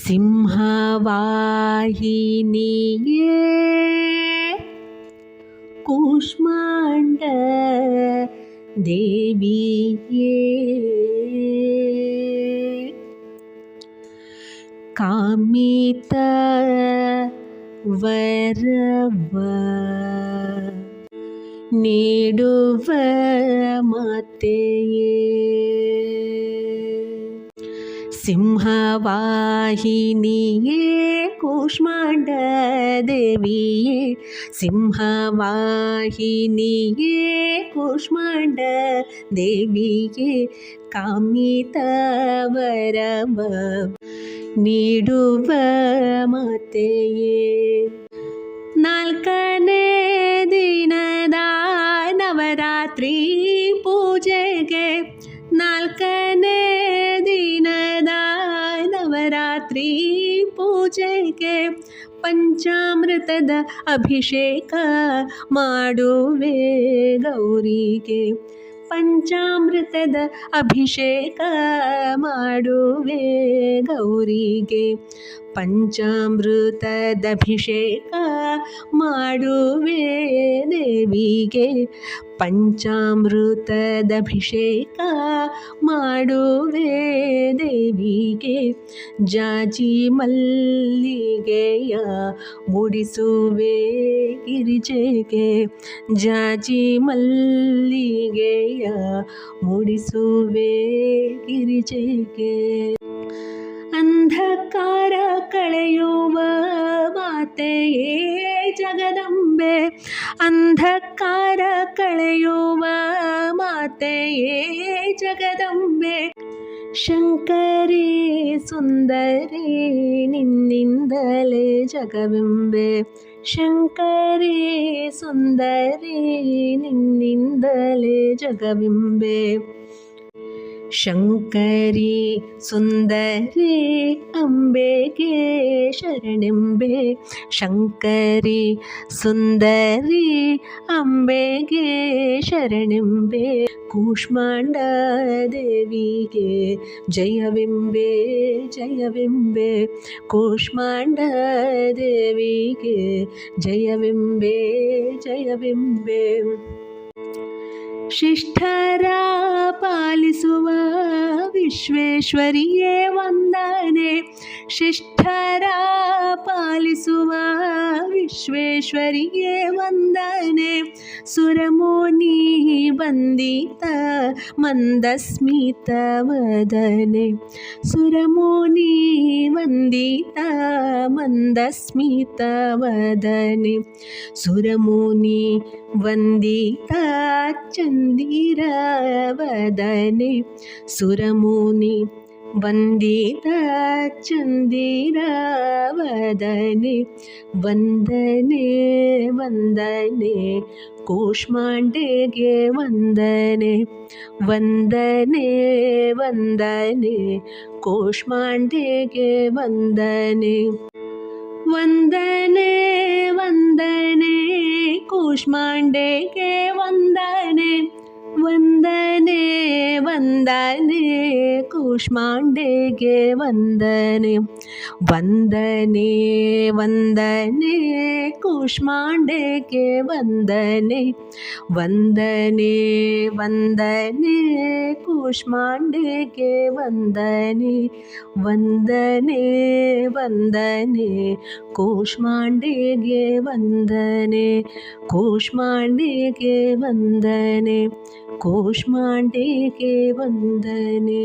ಸಿಂಹವಾಹಿನಿಯೇ ಕೂಷ್ಮಾಂಡ ದೇವಿಯೇ ಕಾಮಿತ ವರವ ನೀಡುವ ಮಾತೆಯೇ ಸಿಂಹವಾಹಿನಿಯೇ ಕೂಷ್ಮಾಂಡ ದೇವಿಯೇ ಸಿಂಹವಾಹಿನಿಯೇ ಕೂಷ್ಮಾಂಡ ದೇವಿಯೇ ಕಾಮಿತ ವರವ ನೀಡುವ ಮಾತೆಯೇ ನಾಲ್ಕನೇ ದಿನದ ನವರಾತ್ರಿ ಪೂಜೆಗೆ ನಾಲ್ಕನೇ ನವರಾತ್ರಿ ಪೂಜೆಗೆ ಪಂಚಾಮೃತದ ಅಭಿಷೇಕ ಮಾಡುವೆ ಗೌರಿಗೆ. ಪಂಚಾಮೃತದ ಅಭಿಷೇಕ ಮಾಡುವೆ ಗೌರಿಗೆ. ಪಂಚಾಮೃತದಭಿಷೇಕ ಮಾಡುವೆ ದೇವಿಗೆ. ಪಂಚಾಮೃತದಭಿಷೇಕ ಮಾಡುವೆ ದೇವಿಗೆ. ಜಾಜಿ ಮಲ್ಲಿಗೆಯ ಮುಡಿಸುವೆ ಗಿರಿಜೆಗೆ. ಜಾಜಿ ಮಲ್ಲಿಗೆಯ ಮುಡಿಸುವೆ ಗಿರಿಜೆಗೆ. ಅಂಧಕಾರ ಕಳೆಯುವ ಅಂಧಕಾರ ಕಳೆಯುವ ಮಾತೆಯೇ ಜಗದಂಬೆ ಶಂಕರಿ ಸುಂದರಿ ನಿನ್ನಿಂದಲೇ ಜಗವೆಂಬೆ ಶಂಕರಿ ಸುಂದರಿ ನಿನ್ನಿಂದಲೇ ಜಗವೆಂಬೆ ശങ്കരി സുന്ദരി അംബേ ശരണിംബേ. ശങ്കരി സുന്ദരി അംബേ ശരണിംബേ. കൂഷ്മാണ്ട ദേവികേ ജയവിംബേ ജയവിംബേ. കൂഷ്മാണ്ട ദേവികേ ജയവിംബേ ജയവിംബേ. ಶಿಷ್ಠರ ಪಾಲಿಸುವ ವಿಶ್ವೇಶ್ವರಿಯೇ ವಂದನೆ. ಶಿಷ್ಠರ विश्वेश्वर्ये वन्दने सुरमुनि वन्दित मन्दस्मितवदने वदनि वन्दित मन्दस्मितवदने मन्दस्मित वदनि सुरमुनि वन्दता चन्दिरा सुरमुनि ಚಂದಿರ ವದನೆ ವಂದನೆ ವಂದನೆ, ಕೂಷ್ಮಾಂಡೆಗೆ ವಂದನೆ ವಂದನೆ ವಂದನೆ, ಕೂಷ್ಮಾಂಡೆಗೆ ವಂದನೆ. ವಂದನೆ ವಂದನೆ, ಕೂಷ್ಮಾಂಡೆಗೆ ವಂದನೆ ವಂದನೆ ವಂದನೆ, ಕೂಷ್ಮಾಂಡೆಗೆ ವಂದನೆ. ವಂದನೆ ವಂದನೆ, ಕೂಷ್ಮಾಂಡೆಗೆ ವಂದನೆ. ವಂದನೆ ವಂದನೆ, ಕೂಷ್ಮಾಂಡೆಗೆ ವಂದನೆ. ವಂದನೆ ವಂದನೆ, ಕೂಷ್ಮಾಂಡೆಗೆ ವಂದನೆ. ಕೂಷ್ಮಾಂಡೆಗೆ ವಂದನೆ, ಕೂಷ್ಮಾಂಡೆಗೆ வந்தனே.